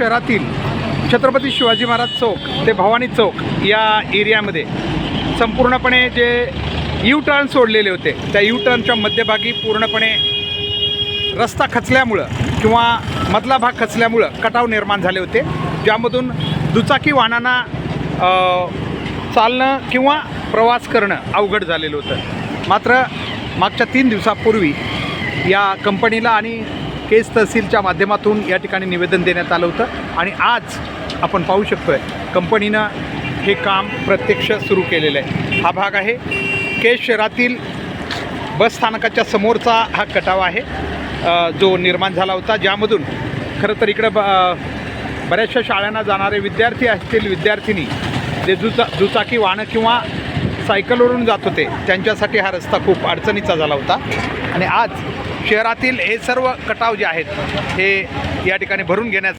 शहरातील छत्रपती शिवाजी महाराज चौक ते भवानी चौक या एरियामध्ये संपूर्णपणे जे यू टर्न सोडलेले होते त्या यू टर्नच्या मध्यभागी पूर्णपणे रस्ता खचल्यामुळं किंवा मधला भाग खचल्यामुळं कटाव निर्माण झाले होते. ज्यामधून दुचाकी वाहनांना चालणं किंवा प्रवास करणं अवघड झालेलं होतं. मात्र मागच्या तीन दिवसापूर्वी या कंपनीला आणि केस तहसीलच्या माध्यमातून या ठिकाणी निवेदन देण्यात आलं होतं. आणि आज आपण पाहू शकतो आहे कंपनीनं हे काम प्रत्यक्ष सुरू केलेलं आहे. हा भाग आहे. केस शहरातील बस स्थानकाच्या समोरचा हा कटाव आहे. जो निर्माण झाला होता. ज्यामधून खरं तर इकडं ब बऱ्याचशा शाळांना जाणारे विद्यार्थी असतील विद्यार्थिनी जे दुचा दुचाकी वाहनं किंवा सायकलवरून जात होते त्यांच्यासाठी हा रस्ता खूप अडचणीचा झाला होता. आणि आज शहरातील हे सर्व कटाव जे आहेत हे या ठिकाणी भरून घेण्यात